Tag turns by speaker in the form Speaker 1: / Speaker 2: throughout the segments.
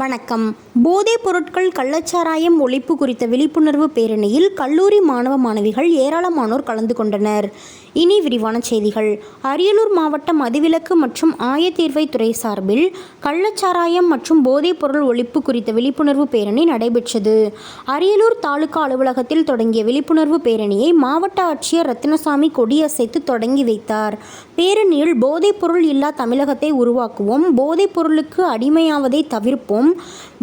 Speaker 1: வணக்கம். போதைப் பொருட்கள் கள்ளச்சாராயம் ஒழிப்பு குறித்த விழிப்புணர்வு பேரணியில் கல்லூரி மாணவ மாணவிகள் ஏராளமானோர் கலந்து கொண்டனர். இனி விரிவான செய்திகள். அரியலூர் மாவட்டம் மதுவிலக்கு மற்றும் ஆயத்தீர்வைத்துறை சார்பில் கள்ளச்சாராயம் மற்றும் போதைப் பொருள் ஒழிப்பு குறித்த விழிப்புணர்வு பேரணி நடைபெற்றது. அரியலூர் தாலுகா அலுவலகத்தில் தொடங்கிய விழிப்புணர்வு பேரணியை மாவட்ட ஆட்சியர் ரத்தினசாமி கொடியசைத்து தொடங்கி வைத்தார். பேரணியில் போதைப் பொருள் இல்லா தமிழகத்தை உருவாக்குவோம் போதைப் பொருளுக்கு அடிமையாவதை தவிர்ப்போம்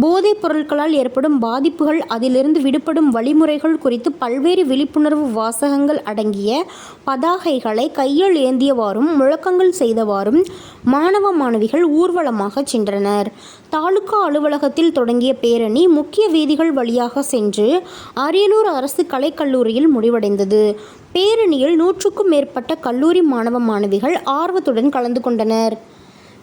Speaker 1: போதைப் பொருட்களால் ஏற்படும் பாதிப்புகள் அதிலிருந்து விடுபடும் வழிமுறைகள் குறித்து பல்வேறு விழிப்புணர்வு வாசகங்கள் அடங்கிய பதாகைகளை கையில் ஏந்தியவாறும் முழக்கங்கள் செய்தவாறும் மாணவ மாணவிகள் ஊர்வலமாக சென்றனர். தாலுகா அலுவலகத்தில் தொடங்கிய பேரணி முக்கிய வீதிகள் வழியாக சென்று அரியலூர் அரசு கலைக்கல்லூரியில் முடிவடைந்தது. பேரணியில் நூற்றுக்கும் மேற்பட்ட கல்லூரி மாணவ மாணவிகள் ஆர்வத்துடன் கலந்து கொண்டனர்.